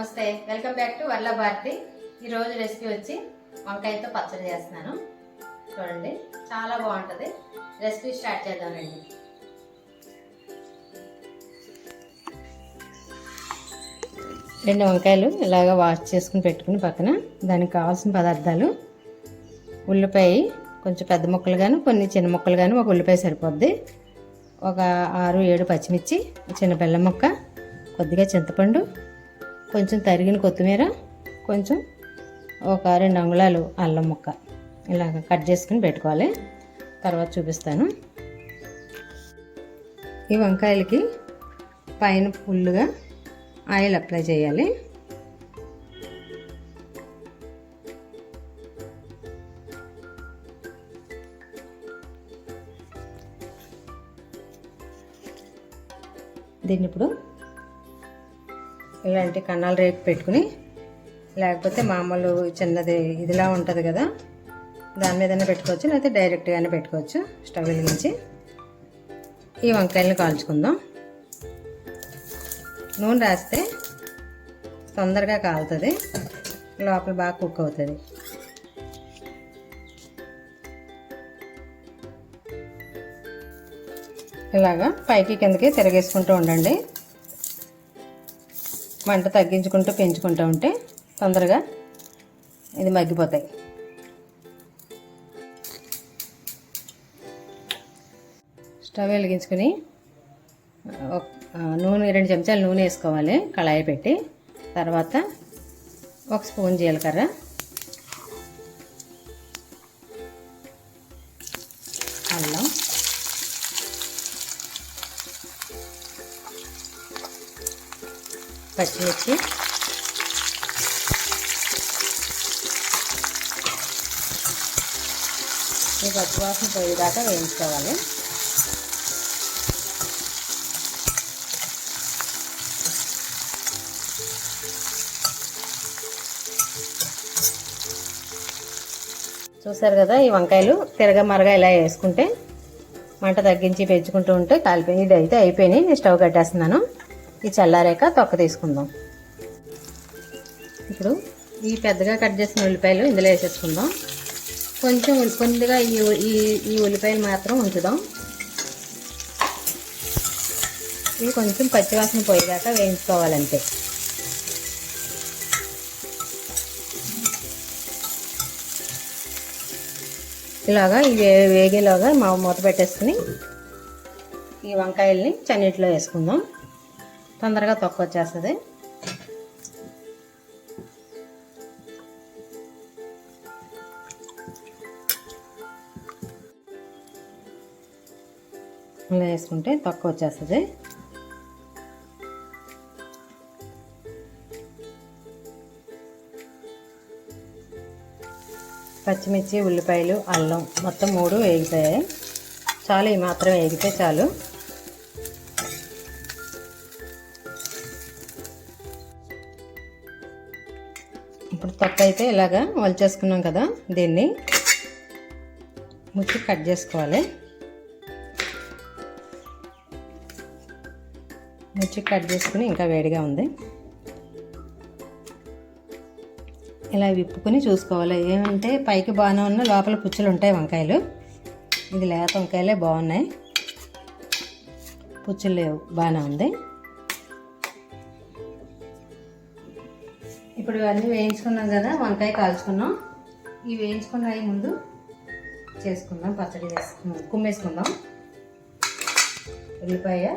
నమస్తే. Welcome back to వల్ల భారతి ఈరోజు రెసిపీ వచ్చి వంకాయతో పచ్చడి చేస్తున్నాను. చూడండి చాలా బాగుంటుంది. రెసిపీ స్టార్ట్ చేద్దామండి రెండు. వంకాయలు ఇలాగ వాష్ చేసుకుని పెట్టుకుని పక్కన దానికి కావాల్సిన పదార్థాలు. ఉల్లిపాయ కొంచెం పెద్ద ముక్కలు కానీ కొన్ని చిన్న ముక్కలు కానీ ఒక ఉల్లిపాయ సరిపోద్ది. ఒక ఆరు ఏడు పచ్చిమిర్చి చిన్న బెల్లం ముక్క కొద్దిగా చింతపండు కొంచెం తరిగిన కొత్తిమీర కొంచెం ఒక రెండు అంగుళాలు అల్లం ముక్క. ఇలాగ కట్ చేసుకుని పెట్టుకోవాలి. తర్వాత చూపిస్తాను. ఈ వంకాయలకి పైన ఫుల్గా ఆయిల్ అప్లై చేయాలి. దీన్ని ఇప్పుడు ఇలాంటి కన్నాలు రేపు పెట్టుకుని లేకపోతే మామూలు చిన్నది ఇదిలా ఉంటుంది కదా దాని మీదనే పెట్టుకోవచ్చు లేకపోతే డైరెక్ట్గానే పెట్టుకోవచ్చు స్టవ్ వెలిగించి. ఈ వంకాయలను కాల్చుకుందాం. నూనె రాస్తే తొందరగా కాలుతుంది లోపల బాగా కుక్ అవుతుంది. ఇలాగా పైకి కిందకి తిరగేసుకుంటూ ఉండండి. మంట తగ్గించుకుంటూ పెంచుకుంటూ ఉంటే తొందరగా ఇది మగ్గిపోతాయి. స్టవ్ వెలిగించుకుని నూనె రెండు చెంచాలు నూనె వేసుకోవాలి కళాయి పెట్టి. తర్వాత ఒక స్పూన్ జీలకర్ర పచ్చిమిర్చి ఈ పచ్చివాసన పోయేదాకా వేయించుకోవాలి. చూసారు కదా ఈ వంకాయలు తిరగ మరగా ఇలా వేసుకుంటే మంట తగ్గించి పెంచుకుంటూ ఉంటే కాలిపోయి ఇది అయితే అయిపోయినాయి. నేను స్టవ్ కట్టేస్తున్నాను. ఈ చల్లారాక తొక్క తీసుకుందాం. ఇప్పుడు ఈ పెద్దగా కట్ చేసిన ఉల్లిపాయలు ఇందులో వేసేసుకుందాం. కొంచెం కొద్దిగా ఈ ఈ ఈ ఉల్లిపాయలు మాత్రం ఉంచుదాం. ఇవి కొంచెం పచ్చివాసన పోయేదాకా వేయించుకోవాలంతే. ఇలాగా ఇవి వేగేలాగా మా మూత పెట్టేసుకుని ఈ వంకాయల్ని చన్నీటిలో వేసుకుందాం. తొందరగా తొక్క వచ్చేస్తుంది ఇలా వేసుకుంటే తొక్క వచ్చేస్తుంది పచ్చిమిర్చి ఉల్లిపాయలు అల్లం మొత్తం మూడు వేగిపోయాయి. చాలు ఈ మాత్రం వేగితే చాలు. అయితే ఇలాగా వల్చేసుకున్నాం కదా దీన్ని. ముచ్చి కట్ చేసుకోవాలి. ముచ్చి కట్ చేసుకుని ఇంకా వేడిగా ఉంది. ఇలా విప్పుకొని చూసుకోవాలి. ఏమంటే పైకి బాగానే ఉన్న లోపల పుచ్చులు ఉంటాయి వంకాయలు. ఇది లేత వంకాయలే బాగున్నాయి. పుచ్చులు లేవు బాగానే ఉంది. ఇప్పుడు ఇవన్నీ వేయించుకున్నాం కదా వంకాయ కాల్చుకున్నాం. ఈ వేయించుకున్నాయి ముందు చేసుకుందాం పచ్చడి చేసుకుందాం కుమ్మేసుకుందాం. ఉల్లిపాయ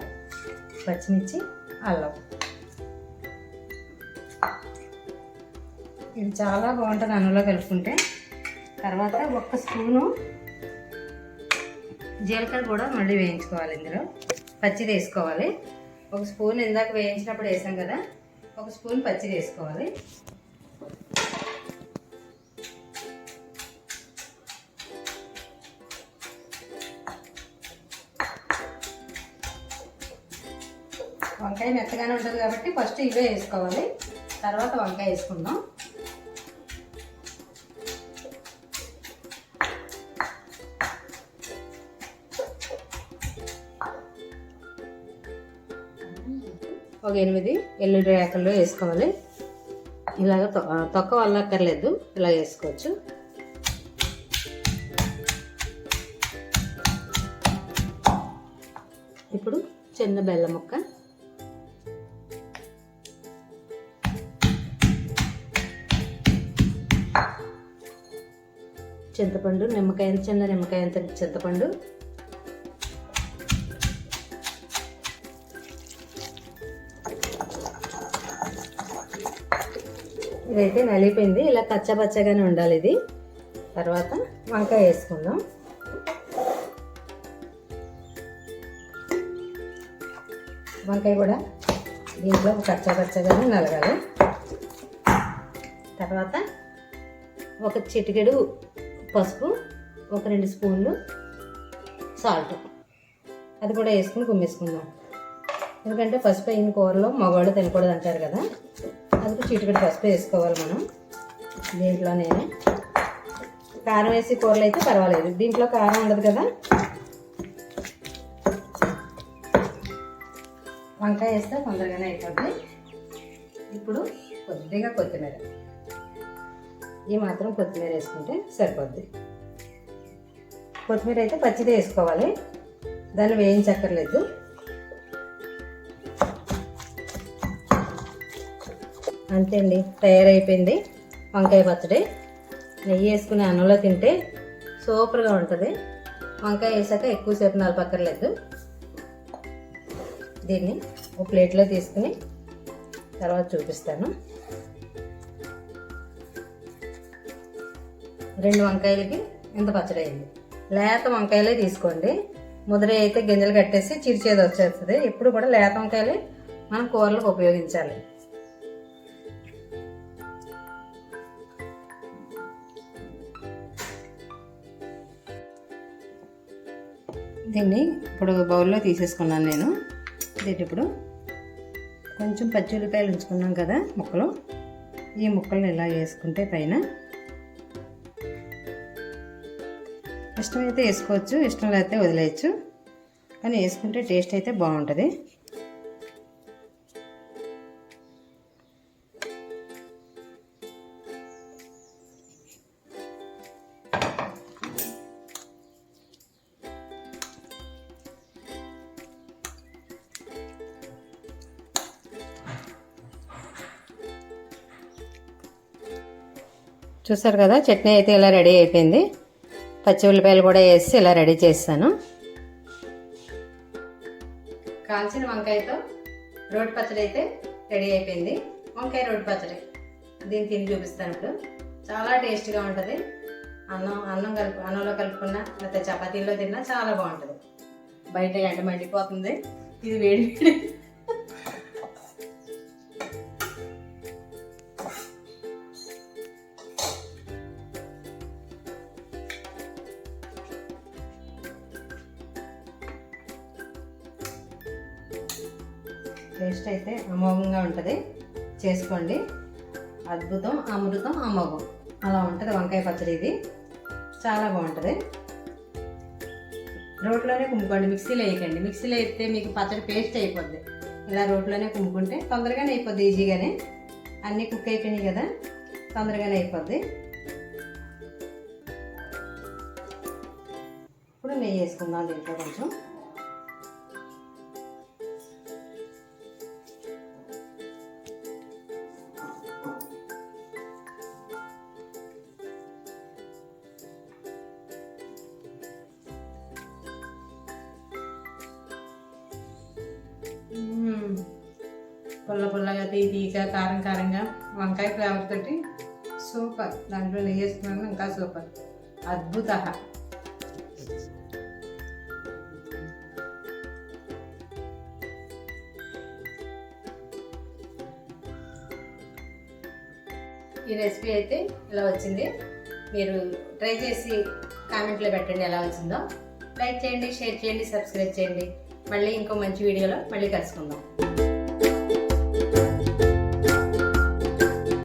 పచ్చిమిర్చి అల్లం. ఇది చాలా బాగుంటుంది అన్నంలో కలుపుకుంటే. తర్వాత ఒక్క స్పూను జీలకర్ర కూడా మళ్ళీ వేయించుకోవాలి ఇందులో. పచ్చిది వేసుకోవాలి. ఒక స్పూన్ ఇందాక వేయించినప్పుడు వేసాం కదా ఒక స్పూన్ పచ్చిది వేసుకోవాలి. వంకాయ మెత్తగానే ఉంటుంది కాబట్టి ఫస్ట్ ఇవే వేసుకోవాలి. తర్వాత వంకాయ వేసుకుందాం. ఒక ఎనిమిది ఎల్లుడి రేకల్లో వేసుకోవాలి. ఇలాగ తొక్క ఆ, తొక్క వల్లక్కర్లేదు ఇలా వేసుకోవచ్చు. ఇప్పుడు చిన్న బెల్లం ముక్క. చింతపండు నిమ్మకాయ చిన్న నిమ్మకాయ చింతపండు. ఇదైతే నలిపోయింది. ఇలా కచ్చపచ్చగానే ఉండాలి ఇది. తర్వాత వంకాయ వేసుకుందాం. వంకాయ కూడా దీంట్లో కచ్చపచ్చగానే నలగాలి. తర్వాత ఒక చిటికెడు పసుపు ఒక రెండు స్పూన్లు సాల్ట్ అది కూడా వేసుకుని కుమ్మేసుకుందాం. ఎందుకంటే పసుపు అయిన కూరలో మగవాళ్ళు తినకూడదు అంటారు కదా. అందుకు చీటికడ పసుపు వేసుకోవాలి మనం. దీంట్లో నేను కారం వేసి కూరలు అయితే పర్వాలేదు. దీంట్లో కారం ఉండదు కదా. వంకాయ వేస్తే తొందరగానే అయిపోద్ది. ఇప్పుడు కొద్దిగా కొత్తిమీర. ఈ మాత్రం కొత్తిమీర వేసుకుంటే సరిపోద్ది. కొత్తిమీర అయితే పచ్చిది వేసుకోవాలి. దాన్ని వేయించక్కర్లేదు. అంతే అండి తయారైపోయింది వంకాయ పచ్చడి. నెయ్యి వేసుకుని అన్నంలో తింటే సూపర్గా ఉంటుంది. వంకాయ వేసాక ఎక్కువసేపు నలపక్కర్లేదు. దీన్ని ఒక ప్లేట్లో తీసుకుని తర్వాత చూపిస్తాను. రెండు వంకాయలకి ఇంత పచ్చడి అయింది. లేత వంకాయలే తీసుకోండి. ముద్ర అయితే గింజలు కట్టేసి చిరిచేది వచ్చేస్తుంది. ఎప్పుడు కూడా లేత వంకాయలే మనం కూరలకు ఉపయోగించాలి. దీన్ని ఇప్పుడు బౌల్లో తీసేసుకున్నాను నేను. దీన్ని ఇప్పుడు కొంచెం పచ్చి ఉల్లిపాయలు ఉంచుకున్నాం కదా ముక్కలు. ఈ ముక్కలను ఇలా వేసుకుంటే పైన ఇష్టమైతే వేసుకోవచ్చు ఇష్టం లేకపోతే వదిలేయచ్చు. కానీ వేసుకుంటే టేస్ట్ అయితే బాగుంటుంది. చూసారు కదా చట్నీ అయితే ఇలా రెడీ అయిపోయింది. పచ్చి ఉల్లిపాయలు కూడా వేసి ఇలా రెడీ చేస్తాను. కాల్చిన వంకాయతో రోడ్డు పచ్చడి అయితే రెడీ అయిపోయింది. వంకాయ రోడ్డు పచ్చడి. దీన్ని తిని చూపిస్తాను ఇప్పుడు. చాలా టేస్ట్గా ఉంటుంది. అన్నం అన్నం కలుపు అన్నంలో కలుపుకున్నా లేకపోతే చపాతీలో తిన్నా చాలా బాగుంటుంది. బయట ఎండ మండిపోతుంది ఇది వేడి వేడి టేస్ట్ అయితే అమోఘంగా ఉంటుంది. చేసుకోండి. అద్భుతం అమృతం అమోఘం. అలా ఉంటుంది వంకాయ పచ్చడి ఇది. చాలా బాగుంటుంది. రోట్లోనే కుమ్ముకోండి మిక్సీలో వేయకండి. మిక్సీలో వేస్తే మీకు పచ్చడి పేస్ట్ అయిపోద్ది. ఇలా రోట్లోనే కుమ్ముకుంటే తొందరగానే అయిపోద్ది ఈజీగానే. అన్నీ కుక్ అయిపోయినాయి కదా తొందరగానే అయిపోద్ది. ఇప్పుడు నెయ్యి వేసుకుందాం దీంట్లో కొంచెం. పుల్ల పుల్లగా తీ తీగా కారం కారంగా వంకాయ ఫ్లేవర్ తోటి సూపర్. దాంట్లో నెయ్యి వేసుకున్నాను ఇంకా సూపర్. అద్భుత. ఈ రెసిపీ అయితే ఇలా వచ్చింది. మీరు ట్రై చేసి కామెంట్లో పెట్టండి ఎలా వచ్చిందో. లైక్ చేయండి షేర్ చేయండి సబ్స్క్రైబ్ చేయండి. మళ్ళీ ఇంకో మంచి వీడియోలో మళ్ళీ కలుసుకుందాం.